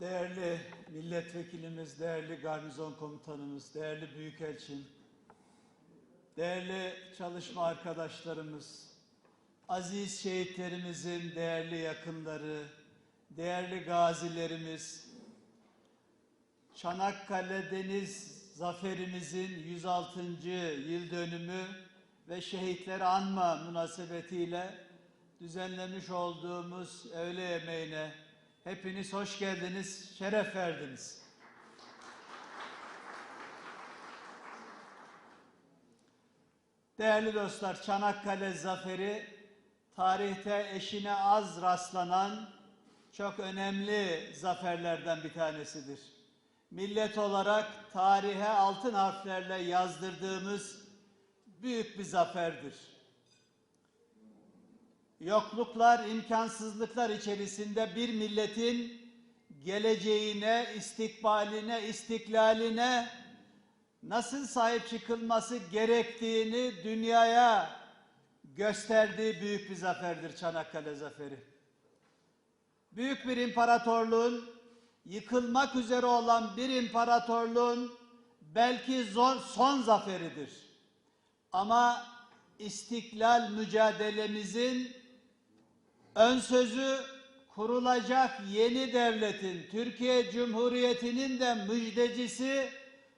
Değerli milletvekilimiz, değerli garnizon komutanımız, değerli büyükelçim, değerli çalışma arkadaşlarımız, aziz şehitlerimizin değerli yakınları, değerli gazilerimiz, Çanakkale Deniz Zaferimizin 106. yıl dönümü ve şehitleri anma münasebetiyle düzenlemiş olduğumuz öğle yemeğine hepiniz hoş geldiniz, şeref verdiniz. Değerli dostlar, Çanakkale Zaferi tarihte eşine az rastlanan çok önemli zaferlerden bir tanesidir. Millet olarak tarihe altın harflerle yazdırdığımız büyük bir zaferdir. Yokluklar, imkansızlıklar içerisinde bir milletin geleceğine, istikbaline, istiklaline nasıl sahip çıkılması gerektiğini dünyaya gösterdiği büyük bir zaferdir Çanakkale Zaferi. Büyük bir imparatorluğun, yıkılmak üzere olan bir imparatorluğun belki zor, son zaferidir. Ama istiklal mücadelemizin ön sözü kurulacak yeni devletin, Türkiye Cumhuriyeti'nin de müjdecisi,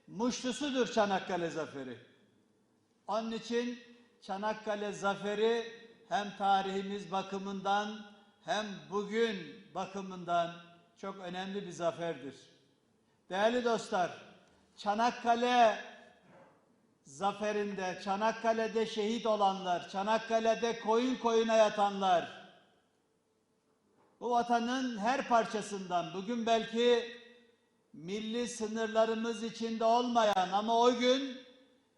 muştusudur Çanakkale Zaferi. Onun için Çanakkale Zaferi hem tarihimiz bakımından hem bugün bakımından çok önemli bir zaferdir. Değerli dostlar, Çanakkale zaferinde, Çanakkale'de şehit olanlar, Çanakkale'de koyun koyuna yatanlar, bu vatanın her parçasından bugün belki milli sınırlarımız içinde olmayan ama o gün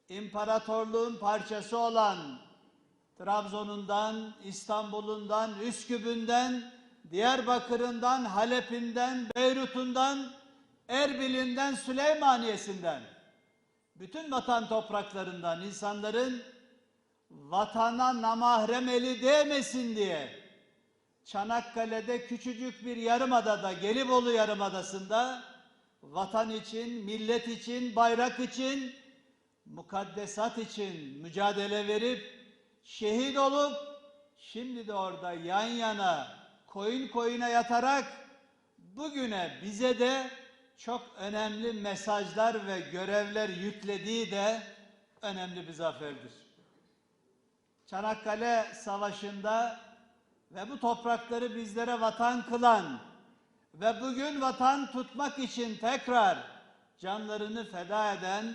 imparatorluğun parçası olan Trabzon'undan, İstanbul'undan, Üsküp'ünden, Diyarbakır'ından, Halep'inden, Beyrut'undan, Erbil'inden, Süleymaniye'sinden bütün vatan topraklarından insanların vatana namahrem eli değmesin diye Çanakkale'de küçücük bir yarımadada, Gelibolu Yarımadası'nda vatan için, millet için, bayrak için, mukaddesat için mücadele verip şehit olup şimdi de orada yan yana koyun koyuna yatarak bugüne bize de çok önemli mesajlar ve görevler yüklediği de önemli bir zaferdir. Çanakkale Savaşı'nda ve bu toprakları bizlere vatan kılan ve bugün vatan tutmak için tekrar canlarını feda eden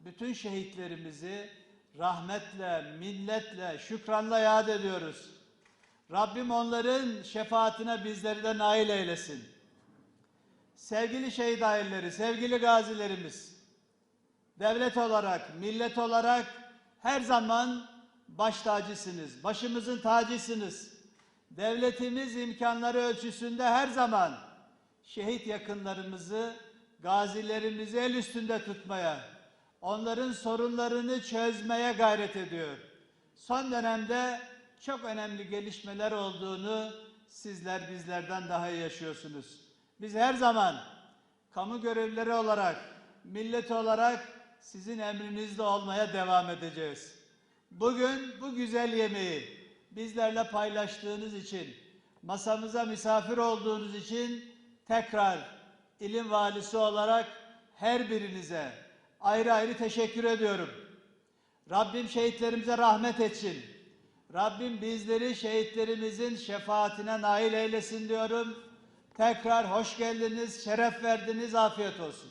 bütün şehitlerimizi rahmetle, minnetle, şükranla yad ediyoruz. Rabbim onların şefaatine bizleri de nail eylesin. Sevgili şehit aileleri, sevgili gazilerimiz, devlet olarak, millet olarak her zaman baş tacısınız, başımızın tacısınız. Devletimiz imkanları ölçüsünde her zaman şehit yakınlarımızı, gazilerimizi el üstünde tutmaya, onların sorunlarını çözmeye gayret ediyor. Son dönemde çok önemli gelişmeler olduğunu sizler bizlerden daha iyi yaşıyorsunuz. Biz her zaman kamu görevlileri olarak, millet olarak sizin emrinizde olmaya devam edeceğiz. Bugün bu güzel yemeği bizlerle paylaştığınız için, masamıza misafir olduğunuz için tekrar ilim valisi olarak her birinize ayrı ayrı teşekkür ediyorum. Rabbim şehitlerimize rahmet etsin. Rabbim bizleri şehitlerimizin şefaatine nail eylesin diyorum. Tekrar hoş geldiniz, şeref verdiniz, afiyet olsun.